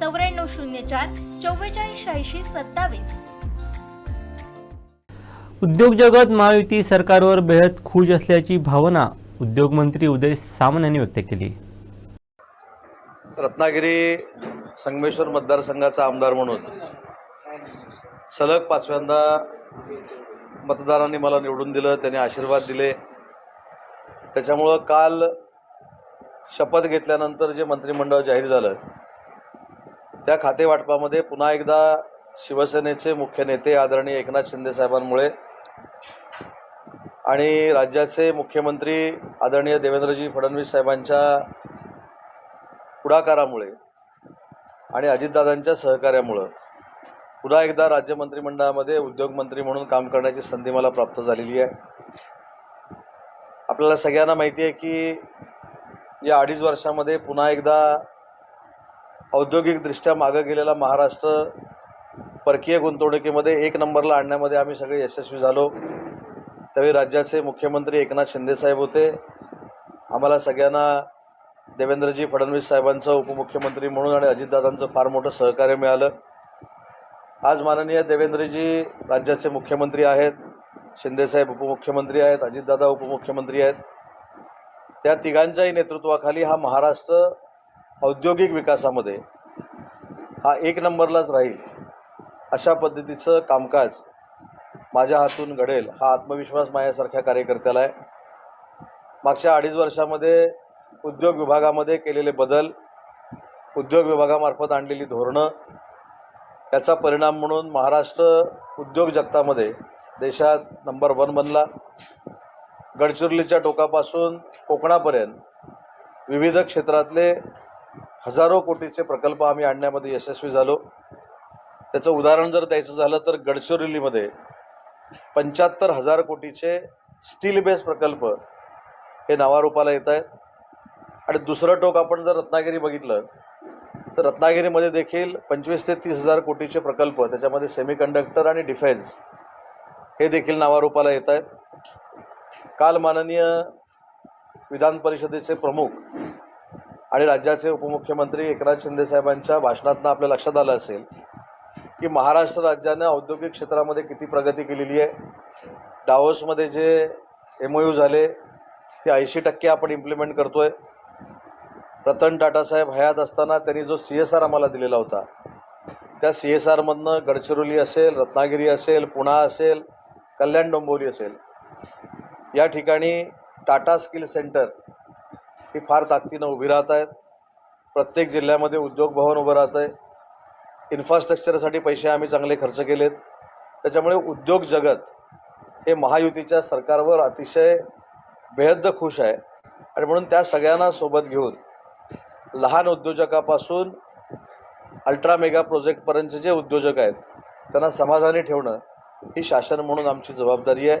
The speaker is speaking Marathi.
चौऱ्याण्णव शून्य चार चव्वेचाळीस शहाऐंशी सत्तावीस. उद्योग जगत महायुती सरकारवर बेहद खुश असल्याची भावना उद्योगमंत्री उदय सामंत यांनी व्यक्त केली. रत्नागिरी संगमेश्वर मतदारसंघाचा आमदार म्हणून सलग पाचव्यांदा मतदारांनी मला निवडून दिलं त्यांनी आशीर्वाद दिले. त्याच्यामुळं काल शपथ घेतल्यानंतर जे मंत्रिमंडळ जाहीर झालं त्या खातेवाटपामध्ये पुन्हा एकदा शिवसेनेचे मुख्य नेते आदरणीय एकनाथ शिंदे साहेबांमुळे आणि राज्याचे मुख्यमंत्री आदरणीय देवेंद्रजी फडणवीस साहेबांच्या पुढाकारामुळे आणि अजितदादांच्या सहकार्यामुळं पुन्हा एकदा राज्य मंत्रिमंडळामध्ये उद्योगमंत्री म्हणून काम करण्याची संधी मला प्राप्त झालेली आहे. आपल्याला सगळ्यांना माहिती आहे की या अडीच वर्षामध्ये पुन्हा एकदा औद्योगिकदृष्ट्या मागं गेलेला महाराष्ट्र परकीय गुंतवणुकीमध्ये एक नंबरला आणण्यामध्ये आम्ही सगळे यशस्वी झालो. त्यावेळी राज्याचे मुख्यमंत्री एकनाथ शिंदेसाहेब होते. आम्हाला सगळ्यांना देवेंद्रजी फडणवीस साहेबांचं उपमुख्यमंत्री म्हणून आणि अजितदादांचं फार मोठं सहकार्य मिळालं. आज माननीय देवेंद्रजी राज्याचे मुख्यमंत्री आहेत शिंदेसाहेब उपमुख्यमंत्री आहेत अजितदादा उपमुख्यमंत्री आहेत. त्या तिघांच्याही नेतृत्वाखाली हा महाराष्ट्र औद्योगिक विकासामध्ये हा एक नंबरलाच राहील अशा पद्धतीचं कामकाज माझ्या हातून घडेल हा आत्मविश्वास माझ्यासारख्या कार्यकर्त्याला आहे. मागच्या अडीच वर्षामध्ये उद्योग विभागामध्ये केलेले बदल उद्योग विभागामार्फत आणलेली धोरणं याचा परिणाम म्हणून महाराष्ट्र उद्योग जगतामध्ये देशात नंबर वन बनला. गडचिरोलीच्या टोकापासून कोकणापर्यंत विविध क्षेत्रातले हजारो कोटीचे प्रकल्प आम्ही आणण्यामध्ये यशस्वी झालो. त्याचं उदाहरण जर द्यायचं झालं तर गडचिरोलीमध्ये पंच्याहत्तर हजार कोटीचे स्टील बेस प्रकल्प हे नावारूपाला येत आहेत. आणि दुसरं टोक आपण जर रत्नागिरी बघितलं तर रत्नागिरीमध्ये देखील पंचवीस ते तीस हजार कोटीचे प्रकल्प त्याच्यामध्ये सेमीकंडक्टर आणि डिफेन्स हे देखील नावारूपाला येत आहेत. काल माननीय विधान परिषदेचे प्रमुख आणि राज्याचे उपमुख्यमंत्री एकनाथ शिंदे साहेबांच्या भाषणातनं आपल्या लक्षात आलं असेल की महाराष्ट्र राज्यानं औद्योगिक क्षेत्रामध्ये किती प्रगती केलेली आहे. डावोसमध्ये जे एम ओ यू झाले ते ऐंशी टक्के आपण इम्प्लिमेंट करतो आहे रतन टाटासाहेब हयात असताना त्यांनी जो सी एस आर आम्हाला दिलेला होता त्या सी एस आरमधनं गडचिरोली असेल रत्नागिरी असेल पुणा असेल कल्याण डोंबोली असेल. या ठिकाणी टाटा स्किल सेंटर ही फार ताकदीनं उभी राहत आहेत. प्रत्येक जिल्ह्यामध्ये उद्योग भवन उभं राहतं आहे. इन्फ्रास्ट्रक्चरसाठी पैसे आम्ही चांगले खर्च केलेत. त्याच्यामुळे उद्योग जगत हे महायुतीच्या सरकारवर अतिशय बेहद्द खुश आहे. आणि म्हणून त्या सगळ्यांना सोबत घेऊन लहान उद्योजकापासून अल्ट्रा मेगा प्रोजेक्टपर्यंतचे जे उद्योजक आहेत त्यांना समाधानी ठेवणं ही शासन म्हणून आमची जबाबदारी आहे.